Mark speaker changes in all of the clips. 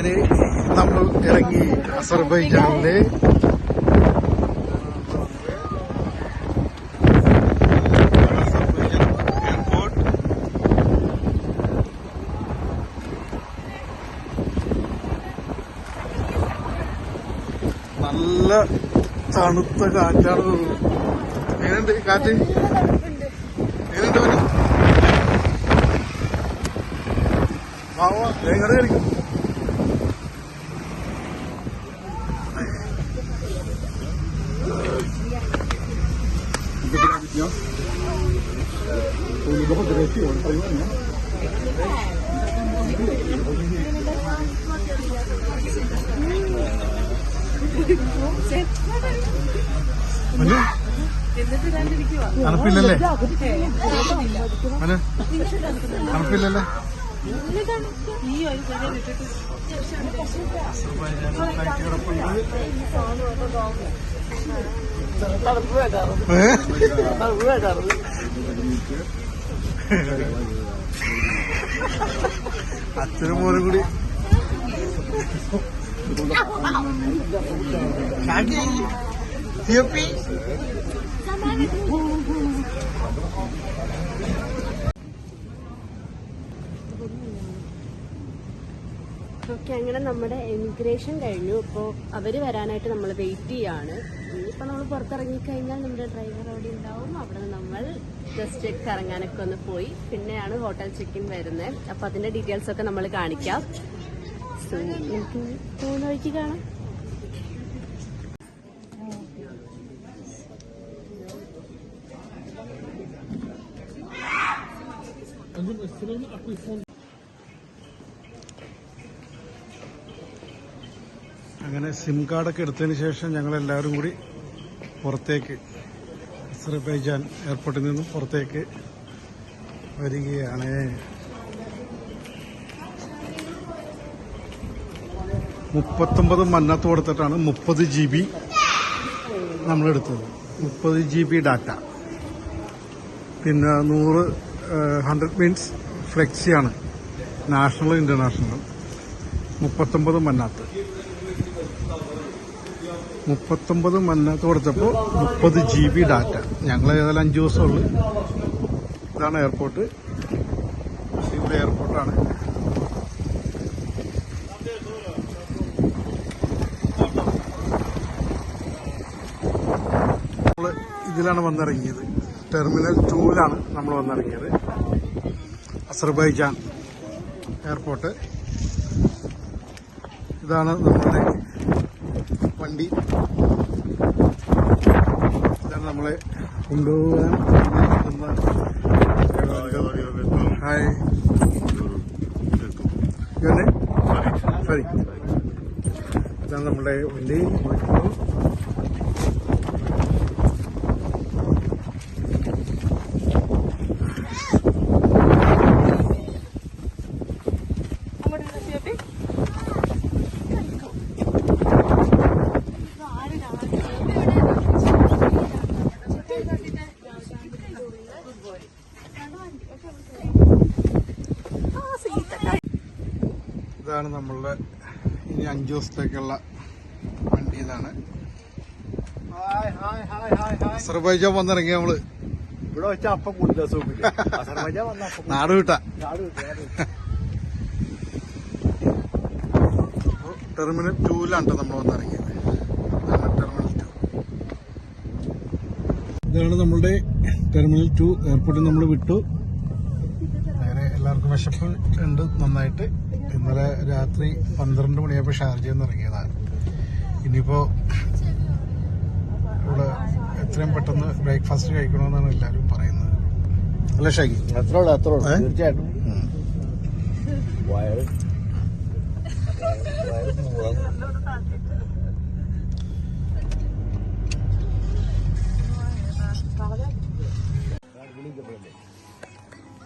Speaker 1: അങ്ങനെ നമ്മൾ ഇറങ്ങി അസർബൈജാനിലെ നല്ല തണുത്ത കാറ്റാണ് എങ്ങനെയുണ്ട് കാറ്റ്? എങ്ങനെയുണ്ട് മാവ എങ്ങനെ കളിക്കും മനു തണുപ്പില്ലല്ലേ? തണുപ്പില്ലല്ലേ? അച്ഛനും മോനും കൂടി. സിയപ്പി
Speaker 2: ഓക്കെ അങ്ങനെ നമ്മുടെ എമിഗ്രേഷൻ കഴിഞ്ഞു. അപ്പോൾ അവർ വരാനായിട്ട് നമ്മൾ വെയിറ്റ് ചെയ്യാണ്. ഇനിയിപ്പോൾ നമ്മൾ പുറത്തിറങ്ങി കഴിഞ്ഞാൽ നമ്മുടെ ഡ്രൈവർ അവിടെ ഉണ്ടാവും. അവിടെ നമ്മൾ ജസ്റ്റ് കറങ്ങാനൊക്കെ ഒന്ന് പോയി. പിന്നെയാണ് ഹോട്ടൽ ചെക്കിൻ വരുന്നത് അപ്പോൾ അതിന്റെ ഡീറ്റെയിൽസൊക്കെ നമ്മൾ കാണിക്കാം. സോ നമുക്ക് പോകുന്ന വഴിക്ക് കാണാം.
Speaker 1: അങ്ങനെ സിം കാർഡൊക്കെ എടുത്തതിന് ശേഷം ഞങ്ങൾ എല്ലാവരും കൂടി പുറത്തേക്ക് അസർബൈജാൻ എയർപോർട്ടിൽ നിന്നും പുറത്തേക്ക് വരികയാണ്. മുപ്പത്തൊമ്പത് മന്നത്ത് കൊടുത്തിട്ടാണ് മുപ്പത് ജി ബി നമ്മളെടുത്തത്. മുപ്പത് ജി ബി ഡാറ്റ പിന്നെ നൂറ് ഹൺഡ്രഡ് മീൻസ് ഫ്ലെക്സിയാണ്. നാഷണൽ ഇന്റർനാഷണൽ മുപ്പത്തൊമ്പത് മന്നാത്ത് മുപ്പത്തൊമ്പത് മന്നാത്ത് കൊടുത്തപ്പോൾ മുപ്പത് ജി ബി ഡാറ്റ ഞങ്ങൾ ഏതായാലും അഞ്ച് ദിവസമുള്ളു ഇതാണ് എയർപോർട്ട് ഇവിടെ എയർപോർട്ടാണ് ഇതിലാണ് വന്നിറങ്ങിയത്. ടെർമിനൽ ടൂവിലാണ് നമ്മൾ വന്നിറങ്ങിയത്. Azerbaijan airport. ഇതാണ് നമ്മുടെ വണ്ടി. ഇതാണ് നമ്മളെ കൊണ്ടുപോകാൻ ഹായ്. സരി ഇതാണ് നമ്മുടെ വണ്ടി. ഇതാണ് നമ്മളുടെ ഇനി അഞ്ചു ദിവസത്തേക്കുള്ള വണ്ടി ഇതാണ്. അസർബൈജാൻ വന്നിറങ്ങി നമ്മൾ.
Speaker 3: ഇവിടെ വെച്ച അപ്പം കൂടുതൽ
Speaker 1: നാട് വിട്ട. ടെർമിനൽ ടൂവിലാണ് നമ്മൾ വന്നിറങ്ങിയത്. ഇതാണ് ടെർമിനൽ ടു. ഇതാണ് നമ്മളുടെ ടെർമിനൽ ടു. എയർപോർട്ടിൽ നമ്മൾ വിട്ടു. അങ്ങനെ എല്ലാവർക്കും വിശപ്പ് ഉണ്ട് നന്നായിട്ട് ഇന്നലെ രാത്രി പന്ത്രണ്ട് മണിയായപ്പോൾ ഷാർജയിൽ നിന്ന് ഇറങ്ങിയതാണ് ഇനിയിപ്പോൾ ഇവിടെ എത്രയും പെട്ടെന്ന് ബ്രേക്ക്ഫാസ്റ്റ് കഴിക്കണമെന്നാണ് എല്ലാവരും പറയുന്നത്. അല്ല ഷാഗി
Speaker 3: അത്ര ഉള്ളൂ അത്രേ ഉള്ളൂ.
Speaker 1: ഏ?
Speaker 3: തീർച്ചയായിട്ടും.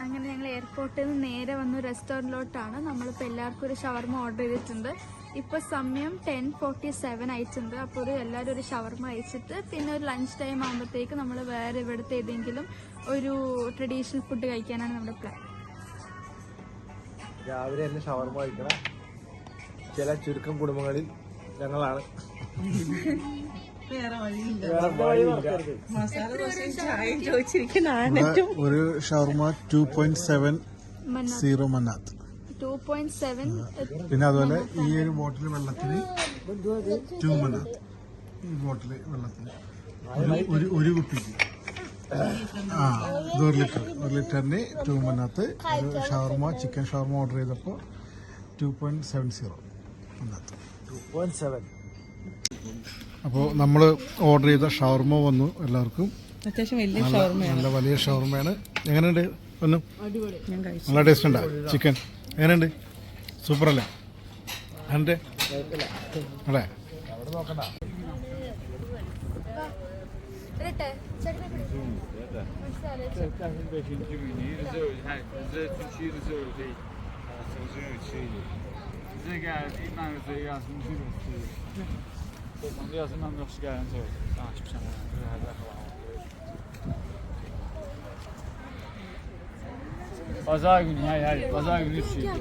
Speaker 4: അങ്ങനെ ഞങ്ങൾ എയർപോർട്ടിൽ നിന്ന് നേരെ വന്ന റെസ്റ്റോറന്റിലോട്ടാണ് നമ്മളിപ്പോൾ എല്ലാവർക്കും ഒരു ഷവർമ ഓർഡർ ചെയ്തിട്ടുണ്ട്. ഇപ്പോൾ സമയം ടെൻ ഫോർട്ടി സെവൻ ആയിട്ടുണ്ട്. അപ്പോൾ ഒരു എല്ലാവരും ഒരു ഷവർമ അയച്ചിട്ട് പിന്നെ ഒരു ലഞ്ച് ടൈം ആകുമ്പോഴത്തേക്ക് നമ്മൾ വേറെ ഇവിടുത്തെ ഏതെങ്കിലും ഒരു ട്രഡീഷണൽ ഫുഡ് കഴിക്കാനാണ് നമ്മുടെ പ്ലാൻ
Speaker 3: രാവിലെ തന്നെ ഷവർമ കഴിക്കണം. ചില ചുരുക്കം കുടുംബങ്ങളിൽ ഞങ്ങളാണ്.
Speaker 1: ഒരു ഷവർമ two point seven zero manat പിന്നെ അതുപോലെ ഈ ഒരു ബോട്ടിൽ വെള്ളത്തിന് ടു മന്നാത്ത് ഈ ബോട്ടിൽ വെള്ളത്തിന്. ഒരു- ഒരു ഒരു കുപ്പിക്ക്. ആ ഇത് ഒരു ലിറ്റർ. ഒരു ലിറ്ററിന് ടു മന്നാത്ത് ഒരു ഷവർമ ചിക്കൻ ഷവർമ ഓർഡർ ചെയ്തപ്പോൾ two point seven zero manat
Speaker 3: two point seven
Speaker 1: അപ്പോൾ നമ്മൾ ഓർഡർ ചെയ്ത ഷവർമ വന്നു എല്ലാവർക്കും. നല്ല നല്ല വലിയ ഷവർമയാണ്. എങ്ങനെയുണ്ട്? ഒന്നും. നല്ല ടേസ്റ്റ് ഉണ്ടാ? ചിക്കൻ എങ്ങനെയുണ്ട്? സൂപ്പർ അല്ലേ? Qurbanlı yazdım, mən yoxsa gəlincə oldu. Danışmışam, hərdə xalam.
Speaker 5: Pazar günü, hayır hayır, pazar günü üç şey.
Speaker 1: Tamam,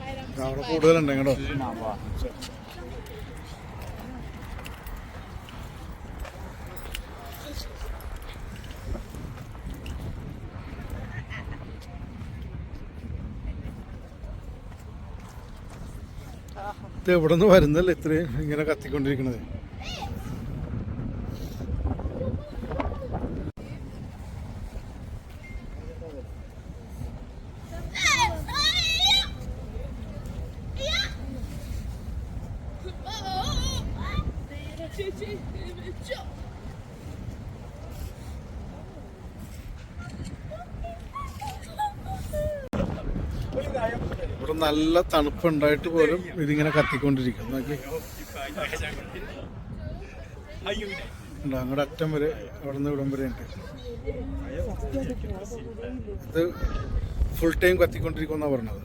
Speaker 1: bayram. Ya, orada da ne kadar? Sizin ama. എവിടെ നിന്ന് വരുന്നല്ലേ ഇത്രയും ഇങ്ങനെ കത്തിക്കൊണ്ടിരിക്കണത്? നല്ല തണുപ്പുണ്ടായിട്ട് പോലും ഇതിങ്ങനെ കത്തിക്കൊണ്ടിരിക്കും നോക്കി. അങ്ങോട്ട് അറ്റം വരെ അവിടെ നിന്ന് ഇവിടം വരെ ഉണ്ട് ഇത് ഫുൾ ടൈം കത്തിക്കൊണ്ടിരിക്കുമെന്നാണ് പറഞ്ഞത്.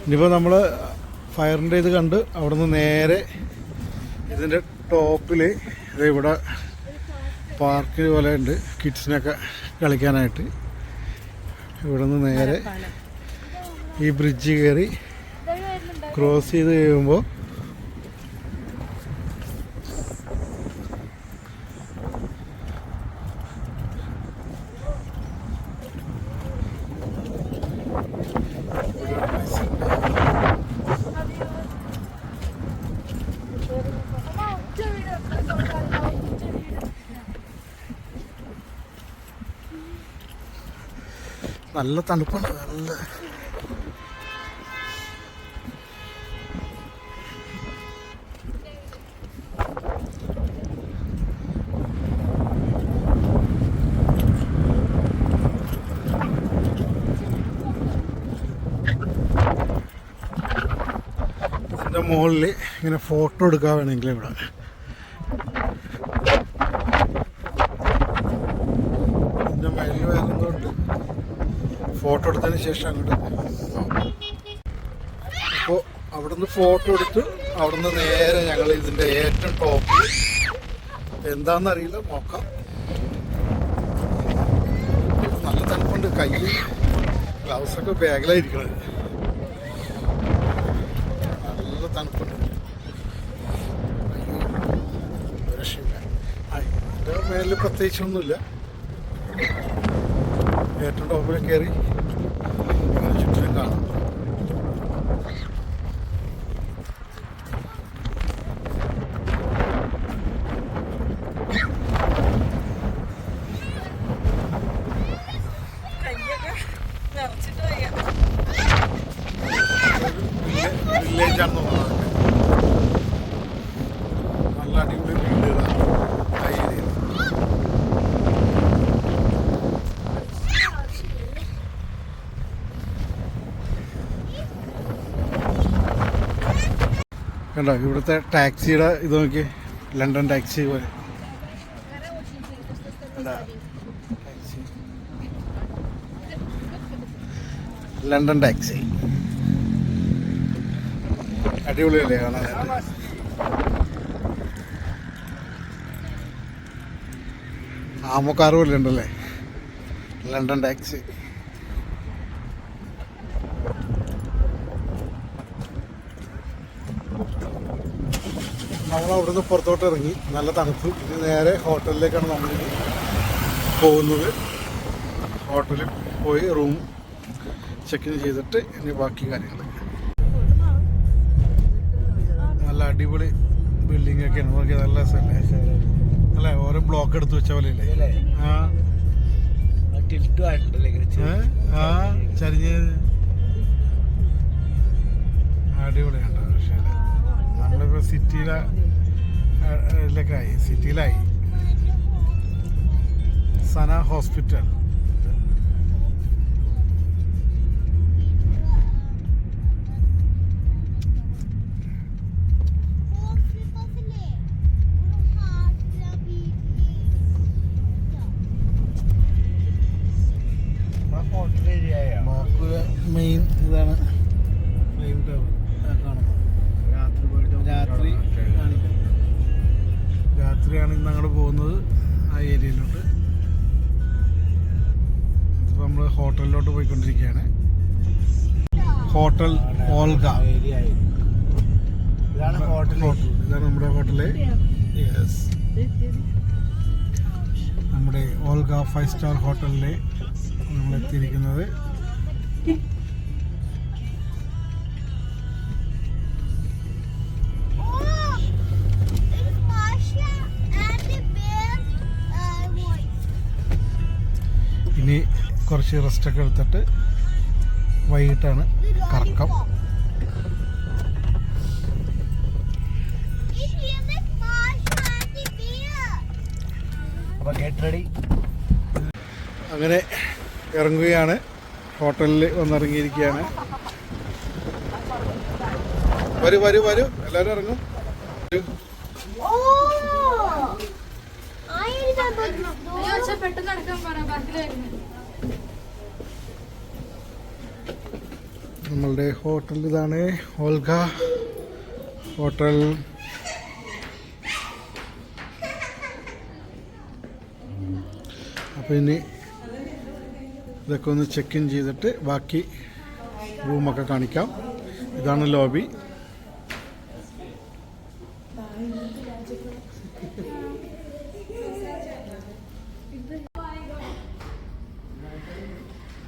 Speaker 1: ഇനിയിപ്പോൾ നമ്മൾ ഫയറിന്റെ ഇത് കണ്ട് അവിടെ നിന്ന് നേരെ ഇതിന്റെ ടോപ്പിൽ ഇവിടെ പാർക്ക് പോലെ ഉണ്ട്. കിഡ്സിനൊക്കെ കളിക്കാനായിട്ട്. ഇവിടെ നിന്ന് നേരെ ഈ ബ്രിഡ്ജ് കയറി ക്രോസ് ചെയ്ത് കഴിയുമ്പോൾ നല്ല തണുപ്പുണ്ട് നല്ല ഇതിന്റെ മുകളിൽ ഇങ്ങനെ ഫോട്ടോ എടുക്കാൻ വേണമെങ്കിൽ ഇവിടെ. ഇതിന്റെ മേലിൽ വരുന്നതുകൊണ്ട് ഫോട്ടോ എടുത്തതിന് ശേഷം അങ്ങോട്ട് അപ്പോൾ അവിടുന്ന് ഫോട്ടോ എടുത്ത് അവിടുന്ന് നേരെ ഞങ്ങൾ ഇതിന്റെ ഏറ്റവും ടോപ്പ് എന്താണെന്നറിയില്ല നോക്കാം. നല്ല തണുപ്പുണ്ട് കയ്യിൽ ഗ്ലൗസൊക്കെ ബാഗിലായിരിക്കണത് നല്ല തണുപ്പുണ്ട് അയ്യോ, മേലിൽ പ്രത്യേകിച്ചൊന്നുമില്ല. ഏറ്റവും ടോപ്പിൽ കയറി. ചുറ്റിലും കാണാം. കണ്ടോ ഇവിടുത്തെ ടാക്സിയുടെ ഇത് നോക്കി. ലണ്ടൻ ടാക്സി പോലെ. London taxi. അടിപൊളിയല്ലേ കാണാനായിട്ട് ആമക്കാറ് പോലെ ഉണ്ടല്ലേ? London taxi. നമ്മൾ അവിടുന്ന് പുറത്തോട്ട് ഇറങ്ങി. നല്ല തണുപ്പ്. ഇനി നേരെ ഹോട്ടലിലേക്കാണ് നമ്മൾ പോകുന്നത്. ഹോട്ടലിൽ പോയി റൂം ചെക്ക് ഇൻ ചെയ്തിട്ട് ഇനി ബാക്കി കാര്യങ്ങൾ നല്ല അടിപൊളി ബിൽഡിംഗ് ഒക്കെയാണ് നോക്കി നല്ല രസമല്ലേ അല്ലേ? ഓരോ ബ്ലോക്ക് എടുത്ത് വെച്ച പോലെ അല്ലേ ആ. ആ അടിപൊളിയാണ് പക്ഷേ നമ്മളിപ്പോ സിറ്റിയിലെ ായി സിറ്റിയിലായി. സന ഹോസ്പിറ്റൽ. ഹോട്ടലിലോട്ട് പോയിക്കൊണ്ടിരിക്കുകയാണ്. ഹോട്ടൽ ഓൾഗ
Speaker 3: ഇതാണ്
Speaker 1: നമ്മുടെ ഹോട്ടൽ. യെസ് നമ്മുടെ ഓൾഗ ഫൈവ് സ്റ്റാർ ഹോട്ടലിൽ നമ്മൾ എത്തിയിരിക്കുന്നത് കുറച്ച് റെസ്റ്റൊക്കെ എടുത്തിട്ട് വൈകിട്ടാണ് കറക്കം.
Speaker 3: റെഡി
Speaker 1: അങ്ങനെ ഇറങ്ങുകയാണ്. ഹോട്ടലിൽ വന്നിറങ്ങിയിരിക്കുകയാണ്. വരൂ വരൂ വരൂ. എല്ലാവരും ഇറങ്ങും.
Speaker 4: പെട്ടെന്ന് നടക്കാൻ പറ. ബാക്കിലായിരുന്നു.
Speaker 1: നമ്മളുടെ ഹോട്ടൽ ഇതാണ്. Olga hotel. അപ്പോൾ ഇനി ഇതൊക്കെ ഒന്ന് ചെക്ക് ഇൻ ചെയ്തിട്ട് ബാക്കി റൂമൊക്കെ കാണിക്കാം. ഇതാണ് ലോബി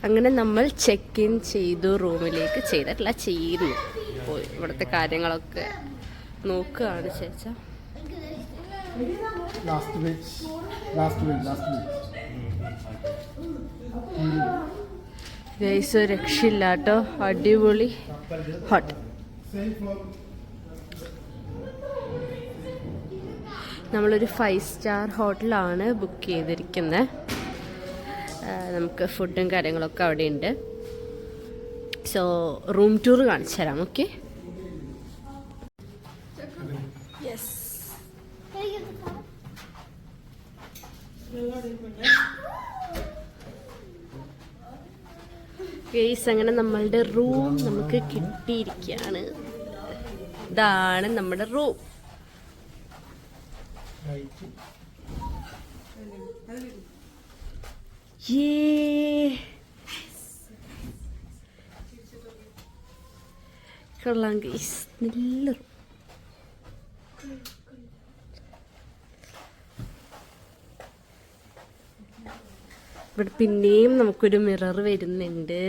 Speaker 2: അങ്ങനെ നമ്മൾ ചെക്ക് ഇൻ ചെയ്തു റൂമിലേക്ക് ചെയ്തിട്ടില്ല ചെയ്യുന്നു പോയി. ഇവിടുത്തെ കാര്യങ്ങളൊക്കെ നോക്കുകയാണ് ചേച്ചാ. ഗൈസ് രക്ഷയില്ല കേട്ടോ അടിപൊളി. ഹോട്ട് നമ്മളൊരു ഫൈവ് സ്റ്റാർ ഹോട്ടലാണ് ബുക്ക് ചെയ്തിരിക്കുന്നത് നമുക്ക് ഫുഡും കാര്യങ്ങളൊക്കെ അവിടെ ഉണ്ട് സോ റൂം ടൂർ കാണിച്ചു തരാം ഓക്കെ ഗെയ്സ് അങ്ങനെ നമ്മളുടെ റൂം നമുക്ക് കിട്ടിയിരിക്കുകയാണ്. ഇതാണ് നമ്മുടെ റൂം കൊള്ളാം ഗെയ്സ് നല്ല room. ഇവിടെ പിന്നെയും നമുക്കൊരു മിറർ വരുന്നുണ്ട്